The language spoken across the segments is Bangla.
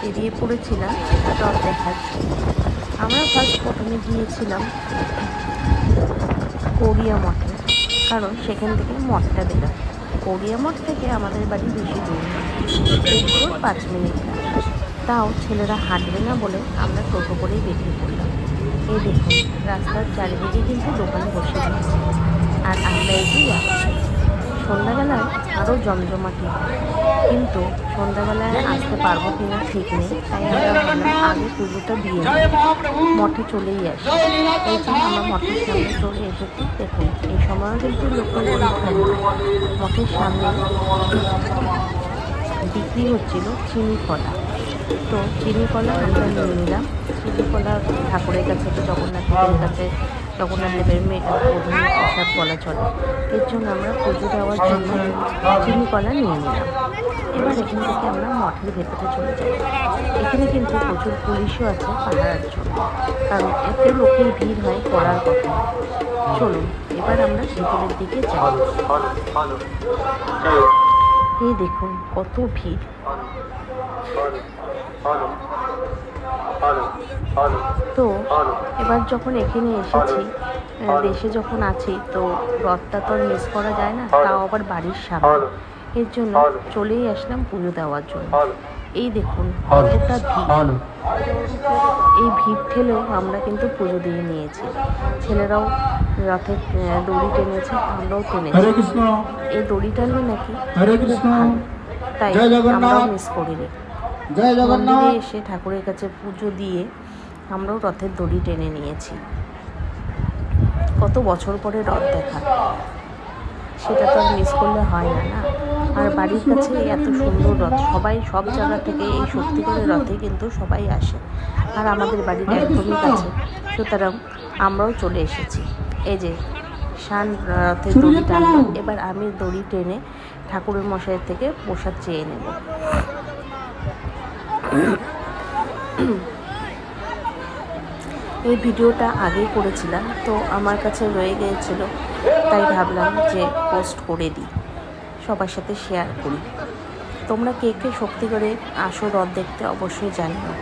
বেরিয়ে পড়েছিলাম রথ দেখার জন্য। আমরা ফার্স্ট প্রথমে গিয়েছিলাম গড়িয়া মঠে, কারণ সেখান থেকে মঠটা বেরোয়। গড়িয়া মঠ থেকে আমাদের বাড়ি বেশি দূর একটু পাঁচ মিনিট। তাও ছেলেরা হাঁটবে না বলে আমরা টোটো করেই বেরিয়ে পড়লাম। এই দেখুন, রাস্তার চারিদিকে কিন্তু দোকান বসে আর আমরা এগিয়ে যাচ্ছি। সন্ধ্যাবেলায় আরও জমজমাটি কিন্তু সন্ধ্যাবেলায় আসতে পারব কিনা ঠিক নেই, তাই আমরা আগে পুজোটা দিয়ে মঠে চলেই আসি। এই জন্য আমরা মঠের সামনে চলে এসেছি, দেখুন, এই সময়ও কিন্তু লোকের। মঠের সামনে বিক্রি হচ্ছিল চিনি কলা। তো চিনি কলা আমরা নিয়ে নিলাম। চিনি কলা ঠাকুরের কাছে তো জগন্নাথ দেবের কাছে জগন্নাথ দেবের মেয়ে প্রধান প্রসাদ বলা চলে। এর জন্য আমরা পুজো দেওয়ার জন্য চিনি কলা নিয়ে নিলাম। এবার এখান থেকে আমরা মঠের ভেতরে চলে যাই। এখানে কিন্তু প্রচুর পুলিশও আছে পাহারার জন্য কারণ এত লোকের ভিড় হয় করার কথা। চলুন, এবার আমরা ভেতরের দিকে যাই। এই দেখুন, কত ভিড়। তো এবার যখন এখানে এসেছি দেশে যখন আছি তো রথটা তো মিস করা যায় না তাও আবার বাড়ির সামনে। এর জন্য চলেই আসলাম পুজো দেওয়ার জন্য। এই দেখুন কতটা ভিড়। এই ভিড় ঠেলেও আমরা কিন্তু পুজো দিয়ে নিয়েছি। ছেলেরাও রথে দড়ি টেনেছে আমরাও টেনেছি। এই দড়ি টানলে নাকি তাই জয় আমরাও মিস করিনি। জয় জগন্নাথ। মন্দিরে এসে ঠাকুরের কাছে পুজো দিয়ে আমরাও রথের দড়ি টেনে নিয়েছি। কত বছর পরে রথ দেখা। সেটা তো আর মিস করলে হয় না না? আর বাড়ির কাছে এত সুন্দর রথ সবাই সব জায়গা থেকে এই সত্যিকারের রথে কিন্তু সবাই আসে। আর আমাদের বাড়ির একদমই কাছে। সুতরাং আমরাও চলে এসেছি। এই যে শান রথের দড়ি টানলো এবার আমি দড়ি টেনে ঠাকুরের মশাইয়ের থেকে প্রসাদ চেয়ে নেব। এই ভিডিওটা আগেই করেছিলাম, তো আমার কাছে রয়ে গিয়েছিল। তাই ভাবলাম যে পোস্ট করে দিই, সবার সাথে শেয়ার করি। তোমরা কে কে করে আসো রথ দেখতে অবশ্যই জানিও।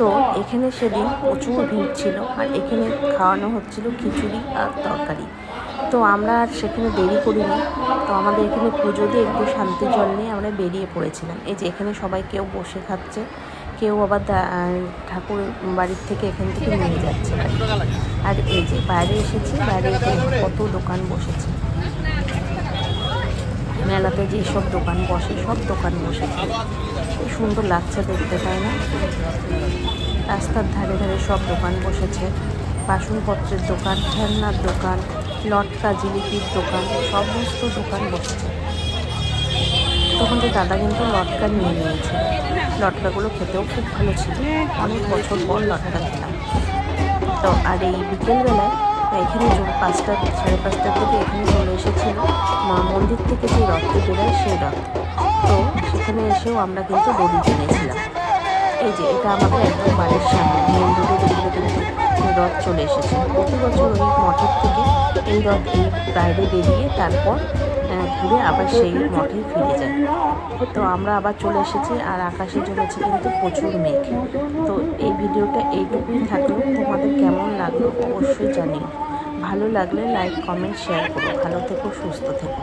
তো এখানে সেদিন প্রচুর ভিড় ছিল, আর এখানে খাওয়ানো হচ্ছিল খিচুড়ি আর তরকারি। তো আমরা আর সেখানে দেরি করিনি, তো আমাদের এখানে পুজো দিয়ে একটু শান্তি জল নিয়ে আমরা বেরিয়ে পড়েছিলাম। এই যে এখানে সবাই কেউ বসে খাচ্ছে কেউ আবার ঠাকুর বাড়ির থেকে এখান থেকে নিয়ে যাচ্ছে আর এই যে বাইরে এসেছি, বাইরে কত দোকান বসেছে। মেলাতে যেসব দোকান বসে, সব দোকান বসেছে সুন্দর লাগছে দেখতে, তাই না? রাস্তার ধারে ধারে সব দোকান বসেছে। বাসনপত্রের দোকান, খেলনার দোকান, লটকা জিলিপির দোকান, সমস্ত দোকান বসেছে। তখন যে দাদা কিন্তু লটকা নিয়ে নিয়েছে। লটকাগুলো খেতেও খুব ভালো ছিল। অনেক বছর পর লটকা খেলাম। তো আর এই বিকেলবেলায় এখানে পাঁচটা, সাড়ে পাঁচটার থেকে এখানে চলে এসেছিল। মা মন্দির থেকে যে রথটি বেরোয় সেই রথ। তো সেখানে এসেও আমরা কিন্তু দড়ি টেনেছিলাম। এই যে এটা আমাদের একদম বাড়ির সামনে, মেন উপরে কিন্তু রথ চলে এসেছে। প্রতি বছর ওই মঠের থেকে এই রথ এই বাইরে বেরিয়ে তারপর ঘুরে আবার সেই মঠে ফিরে যায় তো আমরা আবার চলে এসেছি আর আকাশে চলেছে কিন্তু প্রচুর মেঘ। তো এই ভিডিওটা এইটুকুই থাকল। তোমাদের কেমন লাগল অবশ্যই জানিও। ভালো লাগলে লাইক কমেন্ট শেয়ার করো। ভালো থেকো, সুস্থ থেকো।